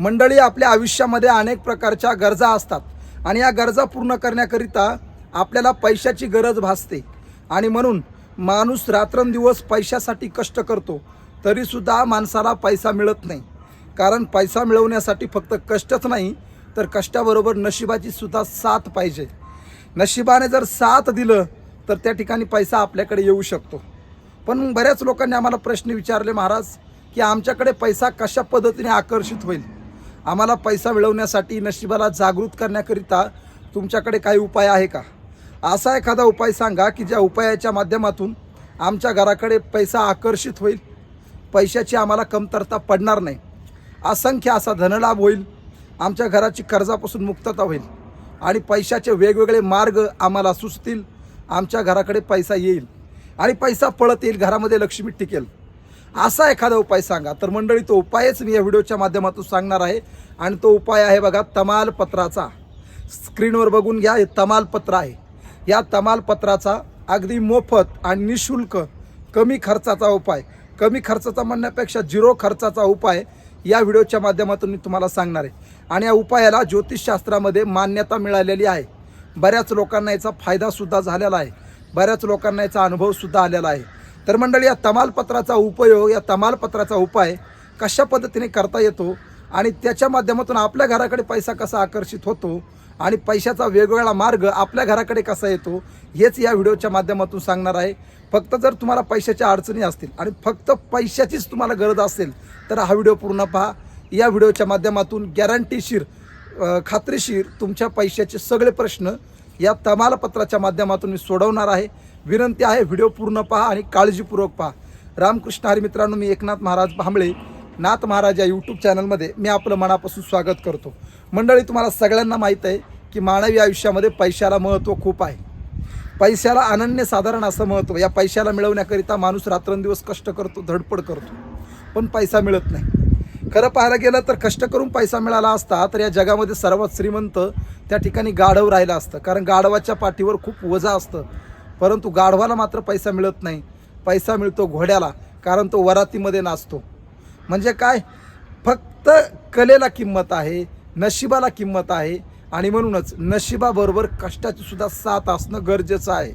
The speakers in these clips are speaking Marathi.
मंडळी आपल्या आयुष्यामध्ये अनेक प्रकारच्या गरजा असतात. आणि या गरजा पूर्ण करण्याकरिता आपल्याला पैशाची गरज भासते. आणि म्हणून माणूस रात्रंदिवस पैशासाठी कष्ट करतो तरीसुद्धा माणसाला पैसा मिळत नाही. कारण पैसा मिळवण्यासाठी फक्त कष्टच नाही तर कष्टाबरोबर नशिबाची सुद्धा साथ पाहिजे. नशिबाने जर साथ दिलं तर त्या ठिकाणी पैसा आपल्याकडे येऊ शकतो. पण बऱ्याच लोकांनी आम्हाला प्रश्न विचारले महाराज की आमच्याकडे पैसा कशा पद्धतीने आकर्षित होईल? आम्हाला पैसा मिळवण्यासाठी नशिबाला जागृत करण्याकरिता तुमच्याकडे काही उपाय आहे का? असा एखादा उपाय सांगा की ज्या उपायाच्या माध्यमातून आमच्या घराकडे पैसा आकर्षित होईल पैशाची आम्हाला कमतरता पडणार नाही. असंख्य असा धनलाभ होईल आमच्या घराची कर्जापासून मुक्तता होईल आणि पैशाचे वेगवेगळे मार्ग आम्हाला सुचतील आमच्या घराकडे पैसा येईल आणि पैसा पळत येईल घरामध्ये लक्ष्मी टिकेल. असा एखादा उपाय सांगा. तर मंडळी तो उपायच मी या व्हिडिओच्या माध्यमातून सांगणार आहे. आणि तो उपाय आहे बघा तमालपत्राचा. स्क्रीनवर बघून घ्या हे तमालपत्र आहे. या तमालपत्राचा अगदी मोफत आणि निशुल्क कमी खर्चाचा उपाय कमी खर्चाचा म्हणण्यापेक्षा झिरो खर्चाचा उपाय या व्हिडिओच्या माध्यमातून मी तुम्हाला सांगणार आहे. आणि या उपायाला ज्योतिषशास्त्रामध्ये मान्यता मिळालेली आहे. बऱ्याच लोकांना याचा फायदासुद्धा झालेला आहे. बऱ्याच लोकांना याचा अनुभवसुद्धा आलेला आहे. तर मंडळी या तमालपत्राचा उपयोग या तमालपत्राचा उपाय कशा पद्धतीने करता येतो आणि त्याच्या माध्यमातून आपल्या घराकडे पैसा कसा आकर्षित होतो आणि पैशाचा वेगवेगळा मार्ग आपल्या घराकडे कसा येतो हेच या व्हिडिओच्या माध्यमातून सांगणार आहे. फक्त जर तुम्हाला पैशाच्या अडचणी असतील आणि फक्त पैशाचीच तुम्हाला गरज असेल तर हा व्हिडिओ पूर्ण पहा. या व्हिडिओच्या माध्यमातून गॅरंटीशीर खात्रीशीर तुमच्या पैशाचे सगळे प्रश्न या तमालपत्राच्या माध्यमातून मी सोडवणार आहे. विनंती आहे व्हिडिओ पूर्ण पहा आणि काळजीपूर्वक पहा. रामकृष्ण हरी मित्रांनो मी एकनाथ महाराज भांबळे नाथ महाराज या यूट्यूब चॅनलमध्ये मी आपलं मनापासून स्वागत करतो. मंडळी तुम्हाला सगळ्यांना माहीत आहे की मानवी आयुष्यामध्ये पैशाला महत्त्व खूप आहे. पैशाला अनन्यसाधारण असं महत्त्व या पैशाला मिळवण्याकरिता माणूस रात्रंदिवस कष्ट करतो धडपड करतो. पण पैसा मिळत नाही. खरं पाहायला गेलं तर कष्ट करून पैसा मिळाला असता तर या जगामध्ये सर्वात श्रीमंत त्या ठिकाणी गाढव राहिलं असतं. कारण गाढवाच्या पाठीवर खूप वजा असतं. परंतु गाढवाला मात्र पैसा मिळत नाही. पैसा मिळतो घोड्याला कारण तो वरातीमध्ये नाचतो. म्हणजे काय? फक्त कलेला किंमत आहे नशिबाला किंमत आहे आणि म्हणूनच नशिबाबरोबर कष्टाची सुद्धा साथ असणं गरजेचं आहे.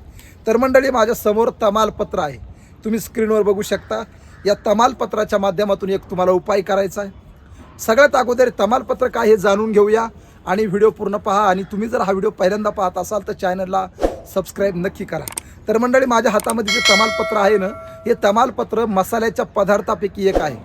तर मंडळी माझ्यासमोर तमालपत्र आहे. तुम्ही स्क्रीनवर बघू शकता. या तमालपत्राच्या माध्यमातून एक तुम्हाला उपाय करायचा आहे. सगळ्यात अगोदर तमालपत्र काय हे जाणून घेऊया आणि व्हिडिओ पूर्ण पहा. आणि तुम्ही जर हा व्हिडिओ पहिल्यांदा पाहत असाल तर चॅनलला सबस्क्राईब नक्की करा. तर मंडळी माझ्या हातामध्ये जे तमालपत्र आहे ना हे तमालपत्र मसाल्याच्या पदार्थापैकी एक आहे.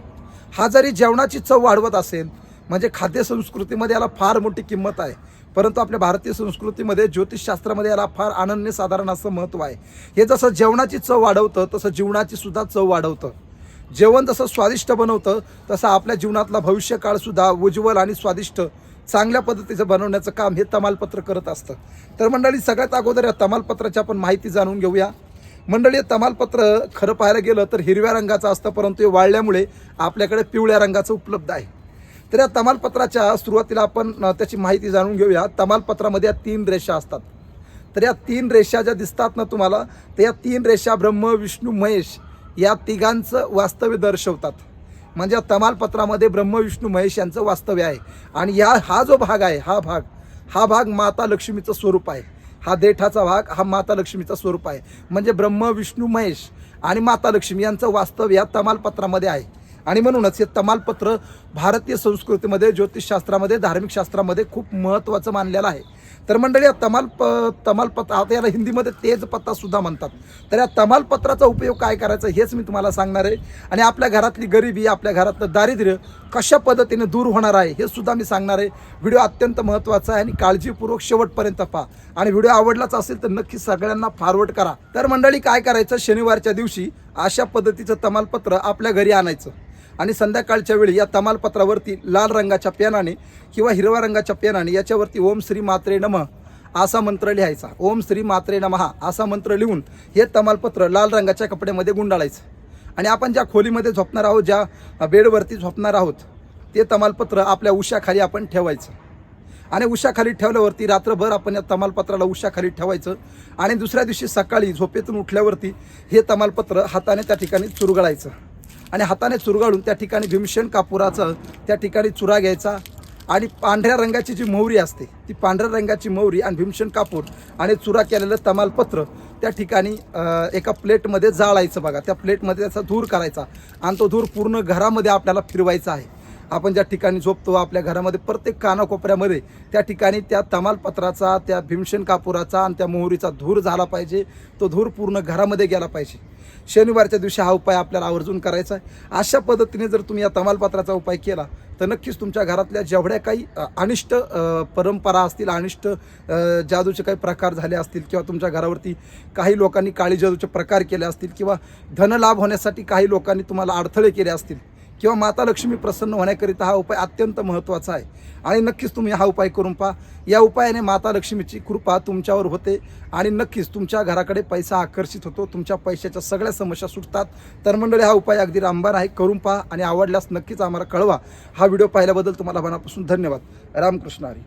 हा जरी जेवणाची चव वाढवत असेल म्हणजे खाद्यसंस्कृतीमध्ये याला फार मोठी किंमत आहे. परंतु आपल्या भारतीय संस्कृतीमध्ये ज्योतिषशास्त्रामध्ये याला फार अनन्यसाधारण असं महत्त्व आहे. हे जसं जेवणाची चव वाढवतं तसं जीवनाची सुद्धा चव वाढवतं. जेवण जसं स्वादिष्ट बनवतं तसं आपल्या जीवनातला भविष्यकाळसुद्धा उज्ज्वल आणि स्वादिष्ट चांगल्या पद्धतीचं बनवण्याचं काम हे तमालपत्र करत असतं. तर मंडळी सगळ्यात अगोदर या तमालपत्राची आपण माहिती जाणून घेऊया. मंडळी हे तमालपत्र खरं पाहायला गेलं तर हिरव्या रंगाचं असतं परंतु हे वाळल्यामुळे आपल्याकडे पिवळ्या रंगाचं उपलब्ध आहे. तर या तमालपत्राच्या सुरुवातीला आपण त्याची माहिती जाणून घेऊया. तमालपत्रामध्ये या तीन रेषा असतात. तर या तीन रेषा ज्या दिसतात ना तुम्हाला तर या तीन रेषा ब्रह्म विष्णू महेश या तिघांचं वास्तव्य दर्शवतात. म्हणजे तमालपत्रामध्ये ब्रह्मविष्णू महेश यांचं वास्तव्य आहे. आणि या हा जो भाग आहे हा भाग हा भाग माता लक्ष्मीचं स्वरूप आहे. हा देठाचा भाग हा माता लक्ष्मीचा स्वरूप आहे. म्हणजे ब्रह्म विष्णू महेश आणि माता लक्ष्मी यांचं वास्तव्य या तमालपत्रामध्ये आहे. आणि म्हणूनच हे तमालपत्र भारतीय संस्कृतीमध्ये ज्योतिषशास्त्रामध्ये धार्मिक शास्त्रामध्ये खूप महत्त्वाचं मानलेलं आहे. तर मंडळी या तमाल प तमालपत्र आता याला हिंदीमध्ये तेजपत्तासुद्धा सुद्धा म्हणतात. तर या तमालपत्राचा उपयोग काय करायचा हेच मी तुम्हाला सांगणार आहे. आणि आपल्या घरातली गरिबी आपल्या घरातलं दारिद्र्य कशा पद्धतीने दूर होणार आहे हे सुद्धा मी सांगणार आहे. व्हिडिओ अत्यंत महत्त्वाचा आहे आणि काळजीपूर्वक शेवटपर्यंत पहा. आणि व्हिडिओ आवडलाच असेल तर नक्की सगळ्यांना फॉरवर्ड करा. तर मंडळी काय करायचं? शनिवारच्या दिवशी अशा पद्धतीचं तमालपत्र आपल्या घरी आणायचं. आणि संध्याकाळच्या वेळी या तमालपत्रावरती लाल रंगाच्या पेनाने किंवा हिरव्या रंगाच्या पेनाने याच्यावरती ओम श्री मात्रे नमः असा मंत्र लिहायचा. ओम श्री मात्रे नमहा असा मंत्र लिहून हे तमालपत्र लाल रंगाच्या कपड्यामध्ये गुंडाळायचं. आणि आपण ज्या खोलीमध्ये झोपणार आहोत ज्या बेडवरती झोपणार आहोत ते तमालपत्र आपल्या उशाखाली आपण ठेवायचं. आणि उशाखाली ठेवल्यावरती रात्रभर आपण या तमालपत्राला उशाखाली ठेवायचं. आणि दुसऱ्या दिवशी सकाळी झोपेतून उठल्यावरती हे तमालपत्र हाताने त्या ठिकाणी चुरगळायचं. आणि हाताने चुरगाळून त्या ठिकाणी भीमसेन कापुराचं त्या ठिकाणी चुरा घ्यायचा. आणि पांढऱ्या रंगाची जी मोहरी असते ती पांढऱ्या रंगाची मोहरी आणि भीमसेन कापूर आणि चुरा केलेलं तमालपत्र त्या ठिकाणी एका प्लेटमध्ये जाळायचं बघा. त्या प्लेटमध्ये त्याचा धूर करायचा आणि तो धूर पूर्ण घरामध्ये आपल्याला फिरवायचा आहे. आपण ज्या ठिकाणी झोपतो आपल्या घरामध्ये प्रत्येक कानाकोपऱ्यामध्ये त्या ठिकाणी त्या तमालपत्राचा त्या भीमसेन कापुराचा आणि त्या मोहरीचा धूर झाला पाहिजे. तो धूर पूर्ण घरामध्ये गेला पाहिजे. शनिवारच्या दिवशी हा उपाय आपल्याला आवर्जून करायचा आहे. अशा पद्धतीने जर तुम्ही या तमालपत्राचा उपाय केला तर नक्कीच तुमच्या घरातल्या जेवढ्या काही अनिष्ट परंपरा असतील अनिष्ट जादूचे काही प्रकार झाले असतील किंवा तुमच्या घरावरती काही लोकांनी काळी जादूचे प्रकार केले असतील किंवा धनलाभ होण्यासाठी काही लोकांनी तुम्हाला अडथळे केले असतील किंवा माता लक्ष्मी प्रसन्न होण्याकरिता हा उपाय अत्यंत महत्त्वाचा आहे. आणि नक्कीच तुम्ही हा उपाय करून पहा. या उपायाने माता लक्ष्मीची कृपा तुमच्यावर होते आणि नक्कीच तुमच्या घराकडे पैसा आकर्षित होतो. तुमच्या पैशाच्या सगळ्या समस्या सुटतात. तर मंडळी हा उपाय अगदी रामबाण आहे. करून पहा आणि आवडल्यास नक्कीच आम्हाला कळवा. हा व्हिडिओ पाहिल्याबद्दल तुम्हाला मनापासून धन्यवाद. रामकृष्ण हरी.